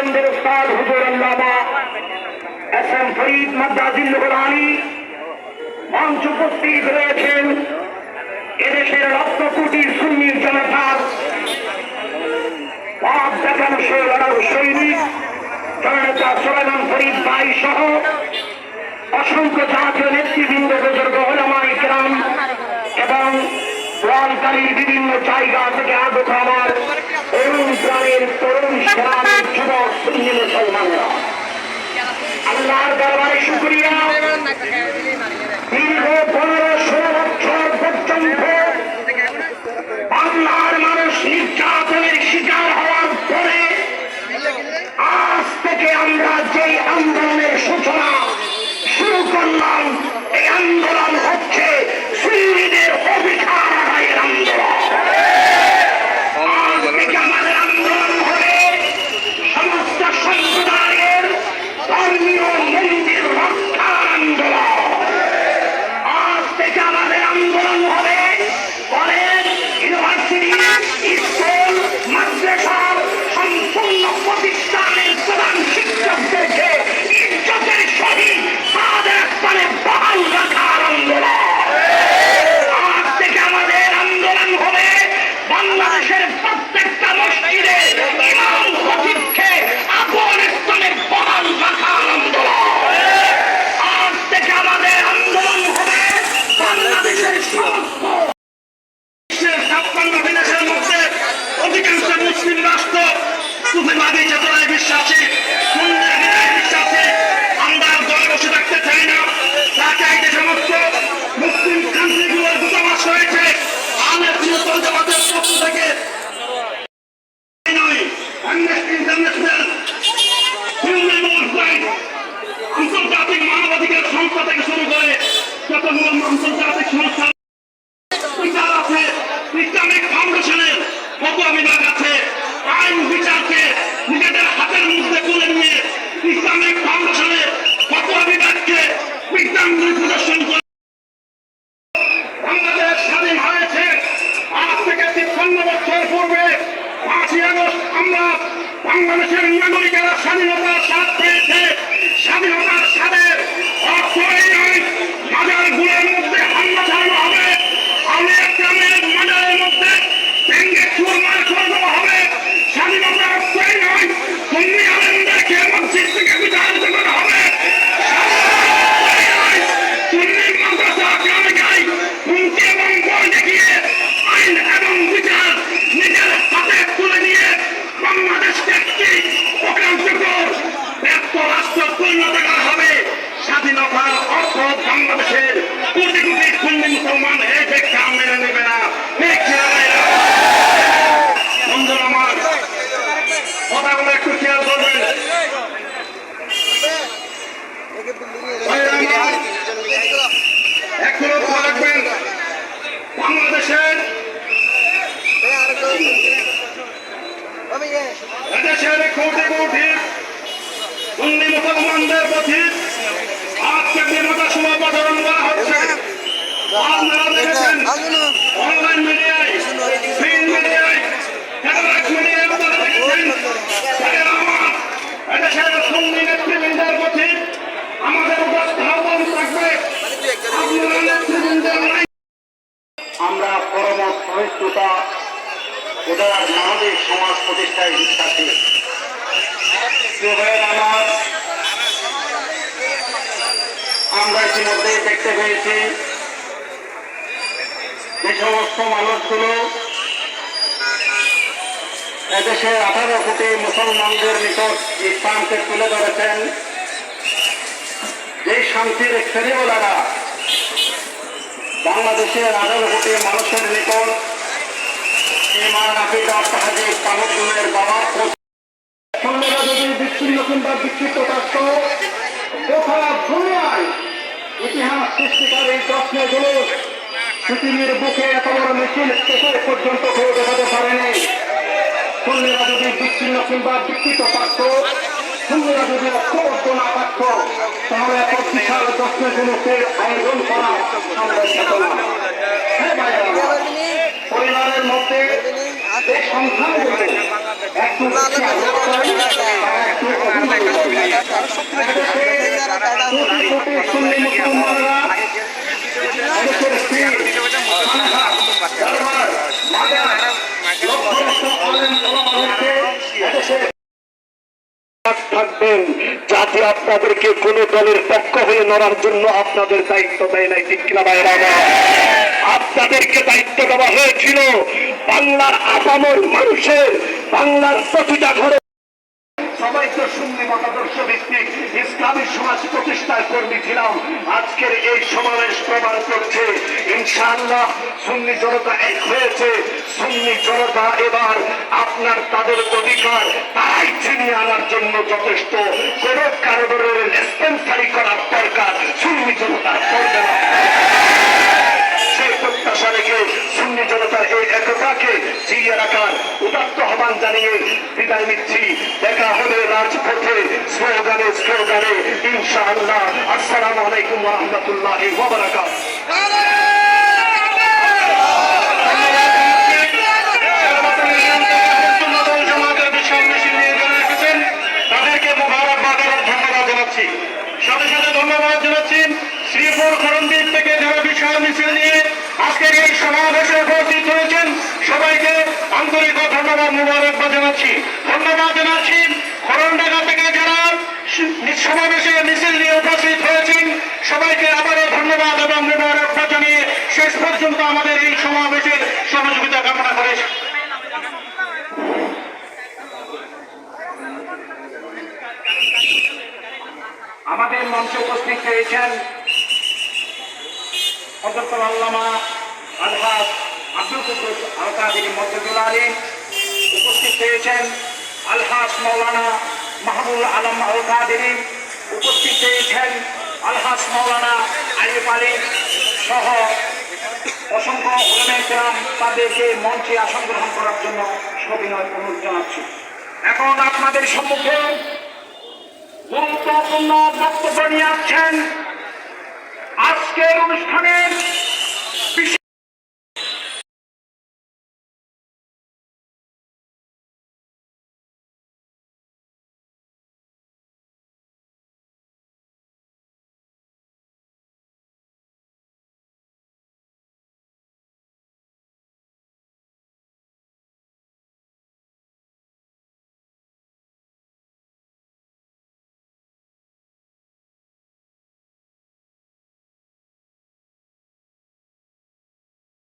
আনন্দের উস্তাদ হুজুর আল্লামা এস এম ফরিদ মাদ্রাজিল্লুল আলী মঞ্চ উপস্থিত রয়েছেন এদেশের লক্ষ কোটি সুন্নির জনতার দেখানো সে লড়ার সৈনিক, জননেতা সোলেমান ফরিদ ভাই সহ অসংখ্য জাতীয় নেতৃবৃন্দ, বুজুর্গ, ওলামা ইকরাম এবং প্রাণকারীর বিভিন্ন জায়গা থেকে আগত আমার তরুণ প্রাণের তরুণ সেনানের যুবক সুন্নি মুসলমানেরা আল্লাহর দরবারে শুক্রিয়া। দীর্ঘ পনেরো ষোলো বছর পর্যন্ত বাংলার মানুষ নির্যাতনের শিকার হওয়ার পরে আজ থেকে আমরা যেই আন্দোলনের সূচনা কত বিভাগকে বিজ্ঞান প্রদর্শন স্বাধীন হয়েছে। আজ থেকে তিপ্পান্ন বছর পূর্বে বাংলাদেশের নাগরিকেরা স্বাধীনতার স্বাদ পেয়েছে। স্বাধীনতার স্বাদের রাষ্ট্র পরিণত করা হবে। স্বাধীনতার অর্থ বাংলাদেশের কোটি কোটি সুন্নি মুসলমান এই ব্যাখ্যা মেনে নেবে না। বন্ধুরা আমার কথাগুলো একটু খেয়াল করবেন। এখনও রাখবেন, বাংলাদেশের এদেশের কোটি কোটি মুসলমানদের প্রতি আজকে বিনোদা সমাবর্তন করা হচ্ছে। আপনারা দেখেছেন অনলাইন মিডিয়ায় প্রিন্ট মিডিয়ায় আমরা পরম সহিষ্ণুতা উদার মানবিক সমাজ প্রতিষ্ঠায় বিশ্বাসী। আমার আমরা ইতিমধ্যে দেখতে পেয়েছি যে সমস্ত মানুষগুলো এদেশের আঠারো কোটি মুসলমানদের নিকট ইসলামকে তুলে ধরেছেন। এই শান্তির ফেরিওয়ালারা বাংলাদেশের আঠারো কোটি মানুষের নিকট বিচ্ছিন্ন কিংবা বিক্ষিপ্ত গোটা দুনিয়ায় ইতিহাস সৃষ্টিকার এই প্রশ্নগুলো পৃথিবীর বুকে এত বড় মিছিল শেষ পর্যন্ত কেউ দেখাতে পারেনি সুন্নিরা যদি বিচ্ছিন্ন কিংবা বিকৃত থাকতো সুন্নিরা যদি ঐক্যবদ্ধ না থাকতো তাহলে এত বিশাল দক্ষিণগুলোকে আয়োজন করা সম্ভব হতো না পরিবারের মধ্যে সন্তানগুলো একটু একটু কোটি থাকবেন যাতে আপনাদেরকে কোন দলের পক্ষ হয়ে নড়ার জন্য আপনাদের দায়িত্ব দেয় নাই, ঠিক কিনা ভাইয়েরা? আপনাদেরকে দায়িত্ব দেওয়া হয়েছিল বাংলার আপামর মানুষের, বাংলার প্রতিটা ঘরে সবাই তো সুন্নি মতাদর্শ ভিত্তিক ইসলামী সমাজ প্রতিষ্ঠার কর্মী ছিলাম। আজকের এই সমাবেশ প্রমাণ করছে, ইনশাআল্লাহ সুন্নি জনতা এক হয়েছে। সুন্নি জনতা এবার আপনার তাদের অধিকার তাই ছিনিয়ে আনার জন্য যথেষ্ট। কোন কারণের রেসপেন্সারি করার দরকার সুন্নি জনতা করবে না। সুন্নি এই একতাকে জিয়ে রাখার উদাত্ত আহ্বান জানিয়ে বিদায় নিচ্ছি। দেখা রাজপথে স্লোগানে স্লোগানে আলাইকুম রহমতুল্লাহ সাথে সাথে ধন্যবাদ জানাচ্ছি শ্রীপুর করণদ্বীপ থেকে যারা বিশাল মিছিল নিয়ে আজকের এই সমাবেশে উপস্থিত হয়েছেন সবাইকে আন্তরিক ধন্যবাদ মুবারকবাদ জানাচ্ছি। ধন্যবাদ জানাচ্ছি করণডাঙ্গা থেকে যারা সমাবেশে মিছিল নিয়ে উপস্থিত হয়েছেন, সবাইকে আবারও ধন্যবাদ এবং মুবারকবাদ জানিয়ে শেষ পর্যন্ত আমাদের এই সমাবেশের সহযোগিতা কামনা করে। আমাদের মঞ্চে উপস্থিত হয়েছেন হজরত আল্লামা আলহাজ আব্দুল কুদ্দুস আল কাদির মসজিদুল আলী উপস্থিত হয়েছেন আলহাজ মৌলানা মাহবুল আলম আল কাদিরি উপস্থিত হয়েছেন আলহাজ মৌলানা আলিফ আলী সহ অসংখ্য উলেমায়ে তাদেরকে মঞ্চে আসন করার জন্য সবিনয় অনুরোধ জানাচ্ছি। এখন আপনাদের সম্মুখে গুরুত্বপূর্ণ বক্তব্য নিয়ে আসছেন আজকের অনুষ্ঠানের বিশেষ